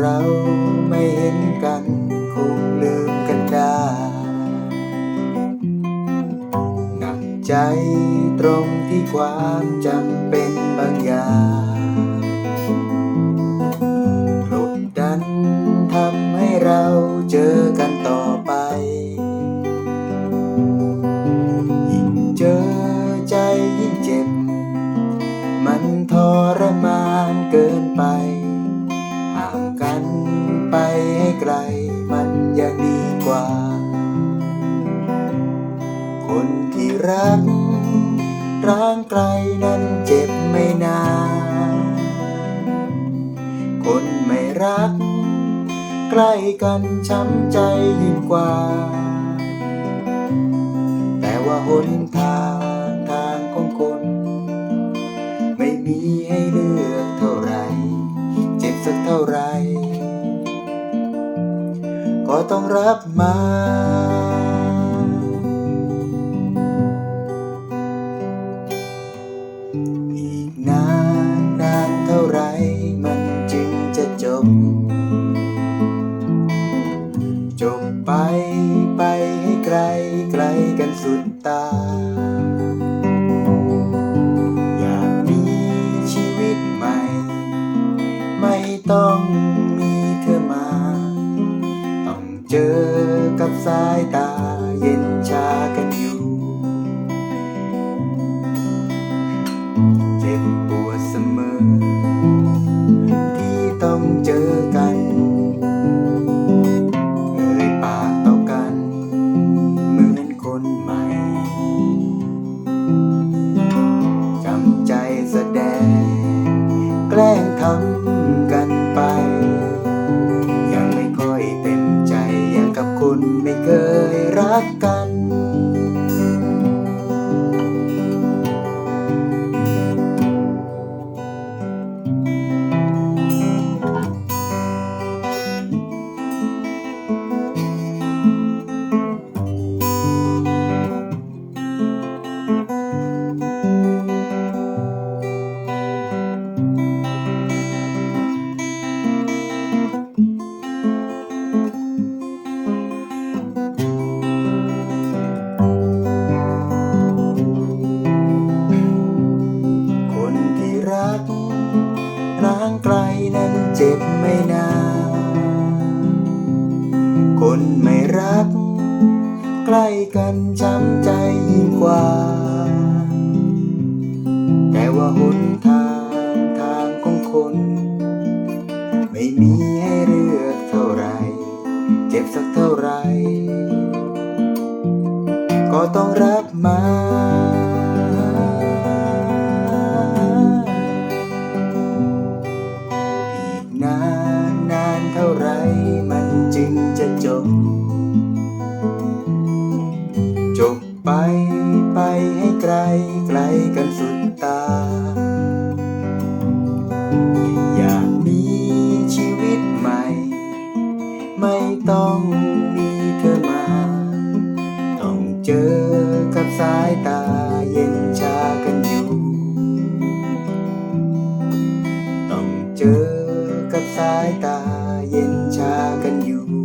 เราไม่เห็นกันคงลืมกันได้หนักใจตรงที่ความจำเป็นบางอย่าง คนที่รักร้างไกลนั้นเจ็บไม่นาน คนไม่รัก ใกล้กันช้ำใจยิ่งกว่า แต่ว่าหนทางทางของคน ไม่มีให้เลือกเท่าไหรเจ็บสักเท่าไหรก็ต้องรับมา กลกันสุดตา อยากมีชีวิตใหม่ ไม่ต้องมีเธอมา ต้องเจอกับสายตาเย็นชากัน แกล้งทำกันไป ยังไม่ค่อยเต็มใจอย่างกับคนไม่เคยรักกัน กันช้ำใจยิ่งกว่า แต่ว่าหนทางทางของคน ไม่มีให้เลือกเท่าไร เจ็บสักเท่าไร ก็ต้องรับมา เจอกับสายตาเย็นชากันอยู่ ต้องเจอกับสายตาเย็นชากันอยู่